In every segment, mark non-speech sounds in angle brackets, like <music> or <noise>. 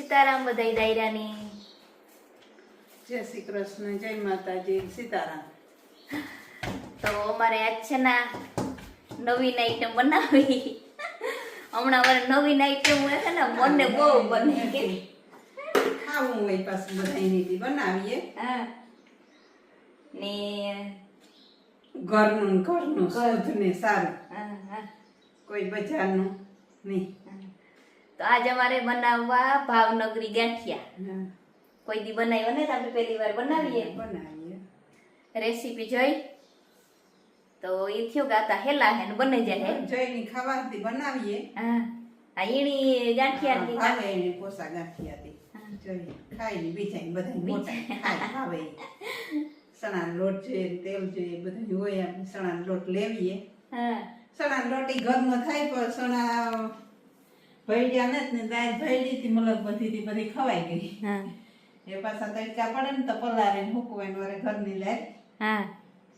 સીતારામ બધાઈ દાયરાની. જય શ્રી કૃષ્ણ જય માતાજી સીતારામ. તો અમારે આજ છે ને નવીન આઈટમ બનાવી. હમણાં અમારે નવીન આઈટમ હોય છે ને મને બહુ બને. કે ખાવું હોય પાછું બધાની બનાવીએ. હા. ને ઘરનું ઘરનું શુદ્ધ ને સારું. હા હા. કોઈ બજારનું નહીં. તો આજે અમારે બનાવવા ભાવનગરી ગાંઠિયા. કોઈ દી બનાવ્યો ને આપણે પહેલી વાર બનાવીએ? બનાવીએ. રેસીપી જોઈ? તો એ થયો ગાતા હેલા હે બની જાય જોઈ જયની ખાવાથી બનાવીએ. હા. આ ઈણી ગાંઠિયા ભાવે કોસા ગાંઠિયા થી જોઈ ખાઈ બીજા બધા મોટા. ખાય ભાવે ઈ. સણાનો લોટ છે તેલ છે બધું હોય આપણે સણા લોટ લેવીએ. હા. સણા રોટી ઘરમાં થાય પણ સણા ભૈડ્યા નથી ને દાળ ભૈડી થી મલક બધી થી બધી ખવાઈ ગઈ. હા. એ પાછા તડકા પડે ને તો પલારે ને હુકવાય ને વારે ઘરની લાય હા.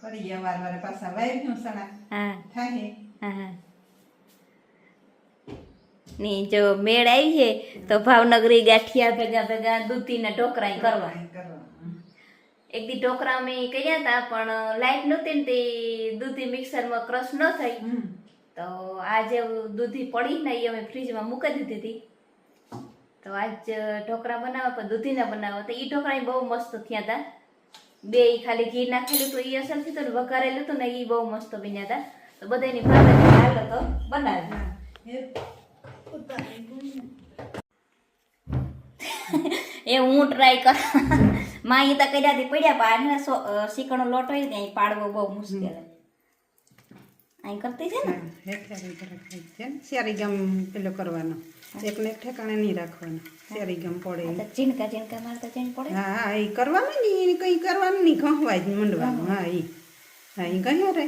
કરીએ વાર વારે પાછા વાવ્યું સણા. હા. થાય હા ની જો મેળ આવી છે તો ભાવનગરી ગાંઠિયા ભેગા ભેગા દૂધીના ઢોકરાય કરવા. એક દી ટોકરા અમે કર્યા હતા પણ લાઈટ નહોતી ને તે દૂધી મિક્સરમાં ક્રશ ન થઈ. તો આજે દૂધી પડી ને એ અમે ફ્રીજમાં મૂકી દીધી હતી. તો આજ ઢોકળા બનાવવા પણ દૂધીના બનાવવા તો એ ઢોકળા બહુ મસ્ત થયા હતા. બે ખાલી ઘી નાખેલું તો એ અસરથી તો વઘારેલું હતું ને એ બહુ મસ્ત બન્યા હતા. તો બધાની ભાવે હાલો તો બનાવી. એ ને. <laughs> હું ટ્રાય કર <laughs> માં એ તો કર્યા પડ્યા પણ આને શીકણો લોટ હોય ને પાડવો બહુ મુશ્કેલ. છે અહીં કરતી છે ને હા, હેઠે હેઠે રાખાય છે ને. શેરી ગમ પેલો કરવાનો એકને એક ઠેકાણે નહીં રાખવાનો શેરી ગમ પડે આ તો ઝીણકા ઝીણકા મારતા જઈને પડે હા હા એ કરવાનું નહીં એ કંઈ કરવાનું નહીં ઘસવાય જ મંડવાનું હા એ હા એ કહ્યું રે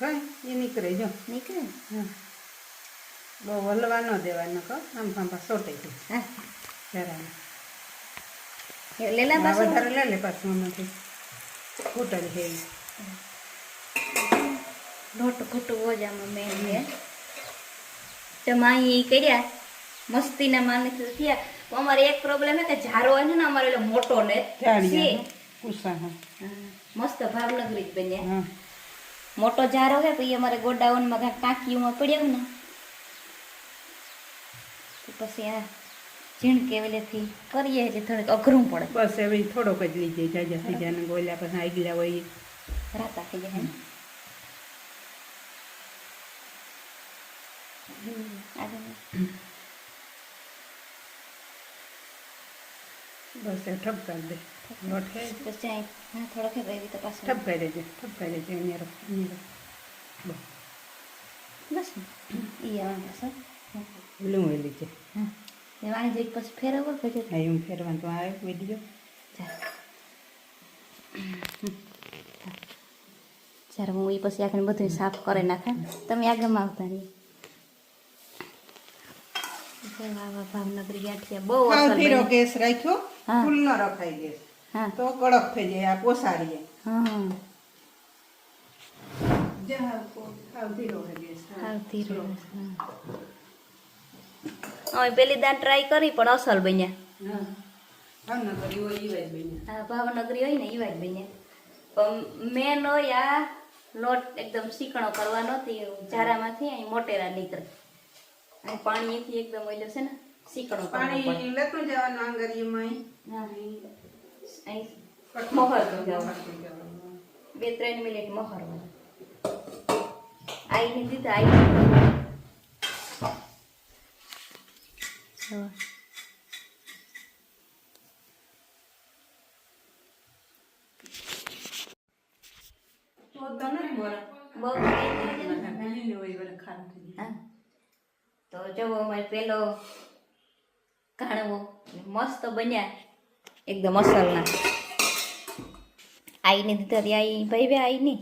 હા એ નીકળે જો નીકળે ને હા બહુ હલવા ન દેવાનો કહો આમ આમ સોટાઈ જાય હા જરા એ લેલા હા, પાછું વધારે લે લે પાછું આમાંથી ફૂટલ છે ઈ. લોટ ઘૂંટું ઓજામાં મેં માં એ કર્યા. મસ્તીના માનથી થયા. અમારે એક પ્રોબ્લેમ હે કે ઝારો હોય ને અમારે એટલે મોટો ને કુસા હા. હા, મસ્ત ભાવનગરી જ બન્યા. મોટો ઝારો હે પછી અમારે ગોડાઉનમાં કાંઈક ટાંકીઓમાં પડ્યા ને. પછી આ ઝીણકે કેવલેથી કરીએ એટલે થોડીક અઘરું પડે. બસ હવે થોડોક જ જાય જાજા થઈ જાય ગોલ્યા પછી આગલા હોય રાતા થઈ જાય હે don't know. બસ એ કરી દે. લોટ હે પછી અહીં હા થોડોક હે એવી તો ઠપ કરી દેજે ઠપકાઈ દેજે અહીંયા રાખ, અહીંયા રાખ. બસ. બસ. ઈ આવવાનું બસ હો. ઓલું હોય લીજે હા. વાણી જઈ પછી ફેરવો પછી? હા એમ ફેરવાનું તો આવે વીડિયો. જ્યારે હું એ પછી આખને બધું સાફ કરી નાખે તમે આગળમાં આવતા નહીં આવા ભાવનગરી ગાંઠિયા બહુ ધીરો બની. ગેસ રાખ્યો? હા. ફૂલ ન રખાય ગેસ. હા. તો કડક થઈ જાય આ પોસાડીએ હા. પેલી દાન ટ્રાય કરી પણ અસલ બન્યા. આ ભાવનગરી હોય ને એવા જ બન્યા. પણ મેન હોય આ લોટ એકદમ શીકણો કરવાનો તે ઝારામાંથી અહીં મોટેરા નીકળે. અહીં પાણીથી એકદમ ઓઈલો છે ને શીકણો પાણી લેતું જવાનું આંગળીમાં. હા અહીં જવાનું. બે ત્રણ મિનિટ મોહરવાનું આઈને દીધા મોરા. બહુ ખારું થઈ જાય. હા. તો જવો અમારે પેલો ઘાણવો મસ્ત બન્યા. એકદમ અસલના. આઈને દીધા હતી આઈ ભાઈ બે આઈ ની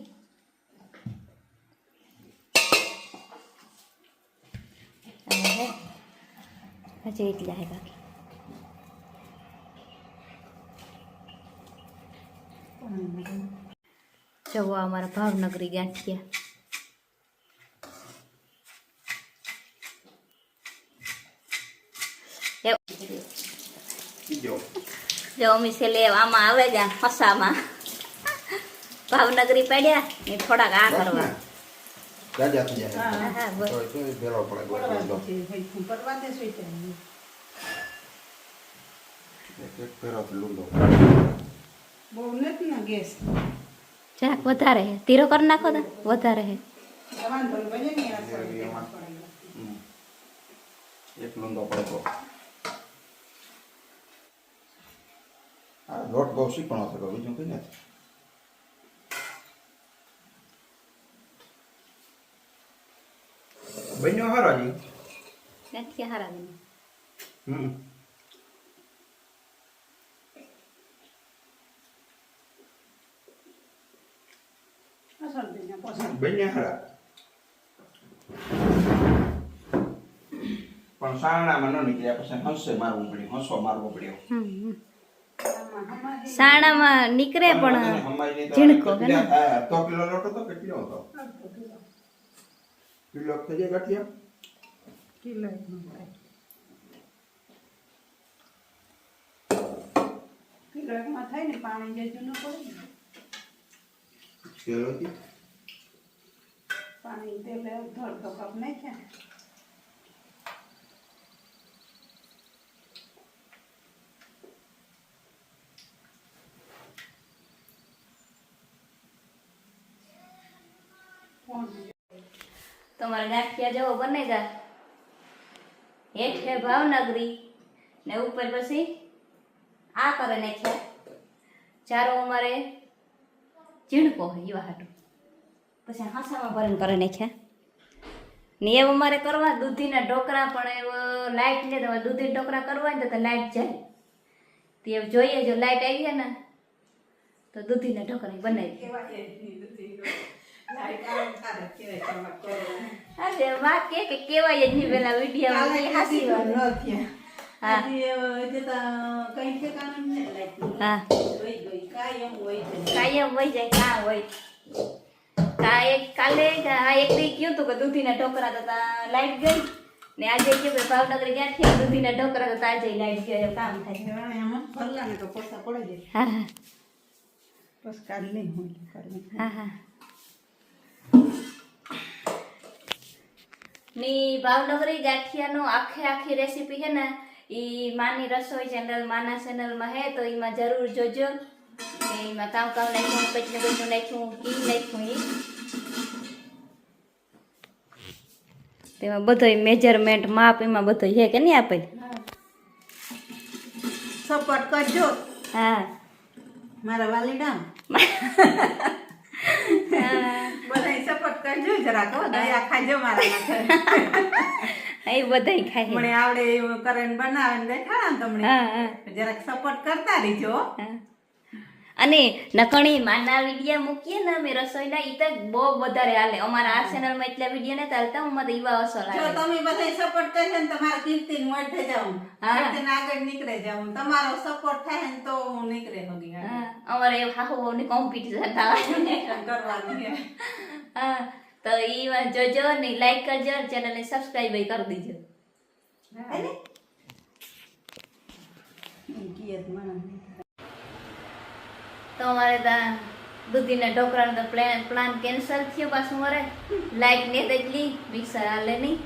હવે હે હજી એટલા હે બાકી. જવો અમારા ભાવનગરી ગાંઠિયા. જો જો અમી છેલ્લે આમાં આવે છે ફસામાં ભાવનગરી પડ્યા ને થોડાક આ કરવા રાજા થઈ જાય હા. હા, બસ. તો તો ભેળો પડે પડવા ગોળ દે છે, ભાઈ, પડવા દે છે એટલે. એક એક ભેળો લૂંડો બહુ નથી ને ગેસ જરાક વધારે હે ધીરો કરી નાખો તો વધારે હે વાંધો નહીં, ભલે ને આ એ સળગે એમાં. પડે. હમ. એક લૂંડો પડે આ લોટ બહુ શીખણો હતો બીજું કઈ નથી. બન્યો હરાજી નથી હરાજી હમ. બન્યા હારા. પણ સાણામાં ન નીકળ્યા પછી હંસે મારવું પડ્યું હંસો મારવો પડ્યો. સાણામાં નીકળે પણ ઝીણકો? થાય? કિલો લોટ હતો કે હતો કિલો. કિલો થઈ જાય ગાંઠિયા કિલો કિલો એકમાં થાય ને પાણી જે જૂનું પડે ને કિલો હતી પાણી તેલ અડધો કપ નાખ્યા તમારા જેવો બનેગા હેઠ હે ભાવનગરી ને ઉપર પછી આ કરે નાખ્યા. ચારો અમારે ઝીણકો એવા હાટું. પછી હાસામાં ભરીને કરે નાખ્યા. ને એવું અમારે કરવા દૂધીના ઢોકળા પણ એવો લાઇટ લે, તો દૂધી ઢોકળા કરવા ને તો લાઇટ જાય. તે એવું જોઈએ, જો લાઇટ આવી ને, તો દૂધીના ઢોકળા બનાવી કેવાય જ નહીં બધી. લાઈટ આવે તારે કેવાય તમારે કરવાનું. અરે વાહ કે કે કેવાય જ નહીં પેલા વીડિયો કાલે હાસી ખાધી વાત ન થયા. હા. આજે, અ, જતા કંઈ ઠેકાણું જ નથી લાઈટનું. હા વહી ગઈ. કાંઈ એમ હોય છે. કાયમ વહી જાય કા હોય કા એક કાલે આ એક દી કયું તું કે દૂધીના ઢોકરા તો તા લાઈટ ગઈ ને આજે કયું કે ભાવનગર ગયા થયા દૂધીના ઢોકરા તો તા આજે લાઈટ ગયો એવું કામ થાય હવે એમાં ભરલા ને તો પોસા પડે છે. હા હા બસ કાલ નહીં હોય કાલે. હા હા ની ભાવનગરી ગાંઠિયાનો આખે આખી રેસીપી છે ને ઈ માની રસોઈ ચેનલ માના ચેનલમાં હે તો એમાં જરૂર જોજો. એમાં કામ કામ નાખ્યું પછી બધું નાખ્યું ઈ નાખ્યું ઈ. તેમાં બધોય મેજરમેન્ટ માપ એમાં બધો છે કે નહીં આપે? સપોર્ટ કરજો. હા. મારા વાલીડા. <laughs> બધાય સપોર્ટ કરજો જરાક હો. દયા ખાજો મારા એ બધાય ખાય. મને આવડે એવું કરે બનાવે ને દેખાડા ને તમને. જરાક સપોર્ટ કરતા રહીજો હો. અને નકણી માના વિડીયા મૂકીએ ને અમે રસોઈના ઈ તો બહુ વધારે હાલે અમારા આ ચેનલમાં એટલા વીડિયો ને ચાલતા હું મને ઈવા અસર જો તમે બધા સપોર્ટ કરશો ને તમારા કીર્તિ ને મળતે જાઉં હા. કીર્તિને આગળ નીકળે જાઉં તમારો સપોર્ટ થાય ને તો હું નીકળે હોગી હા, અમારે હાહુ ને કોમ્પિટિશન થાય કરવાની હે. હા તો ઈ વાત જોજો ને લાઈક કરજો ચેનલ ને સબસ્ક્રાઇબ કરી દેજો હા ને? કહે મને. તો અમારે ત્યાં દૂધીના ઢોકળાનો તો પ્લાન પ્લાન કેન્સલ થયો પાછું મારે લાઈટ ને તેટલી મિક્સર હાલે નહીં.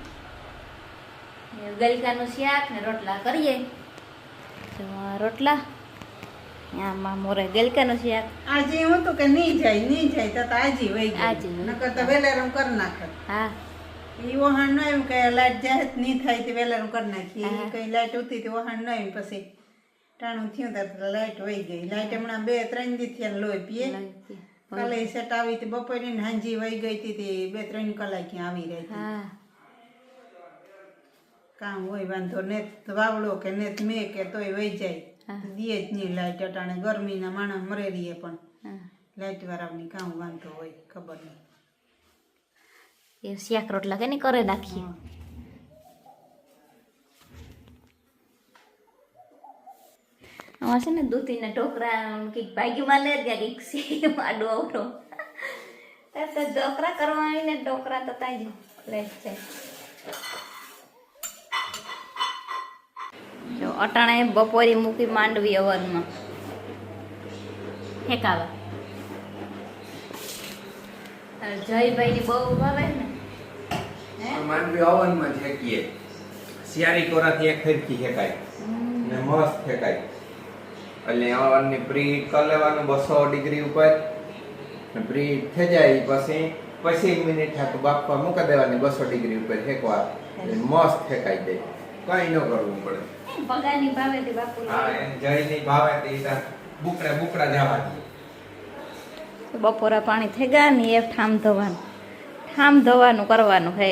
ગલકાનું શાક ને રોટલા કરીએ. તો રોટલા આમાં મોરે ગલકાનું શાક. આજે એવું હતું કે નહીં જાય નહીં જાય તો તો આજે વહી આજે નકર તો વેલેરું કરી નાખે. હા. એ વહાણ ન આવ્યું કે લાઈટ જાય નહીં થાય તે વેલેરું કરી નાખીએ. હા. કઈ લાઈટ ઉતી તે વહાણ ન આવ્યું પછી. ટાણું થયું ત્યારે લાઈટ વહી ગઈ. લાઇટ હમણાં બે ત્રણ દી થયા લોહી પીએ. કાલે સેટ આવી હતી. બપોરે હાંજી વહી ગઈ હતી તે બે ત્રણ કલાક આવી રહી હતી. કામ હોય વાંધો ને વાવડો કે ને મેં કે તોય વહી જાય. દીએ જ નહીં લાઈટ અટાણે. ગરમીના માણસ મરે રહીએ પણ. લાઇટ વાળાની કામ વાંધો હોય ખબર નહીં. એ શાક રોટલા કે કરે નાખીએ આમાં છે ને દૂધીના ઢોકરા કંઈક ભાગ્યમાં લે ગયા કંઈક સેમાં આવડો તો ઢોકરા કરવા આવીને ઢોકરા તો તાજ લે છે. અટાણે બપોરે મૂકી માંડવી અવરમાં હેકાવા જયભાઈ ની બહુ ભાવે ને? માંડવી ઓવનમાં શેકીએ સિયારી કોરાથી એક ફેરકી શેકાય. ને મસ્ત શેકાય એટલે ઓવનની પ્રી કરી લેવાનું બસો ડિગ્રી ઉપર. ને પ્રી થઈ જાય પછી પછી મિનિટ થાક બાફવા મૂકી દેવાની બસો ડિગ્રી ઉપર શેકવા મસ્ત ફેંકાઈ જાય. કઈ ન કરવું પડે. પગારની ભાવે તે બાપુ હા એને ભાવે તે તાર બુકડા બુકડા જવા બપોરા પાણી થઈ ગયા ને એ ઠામ ધોવાનું. ઠામ ધોવાનું કરવાનું હે.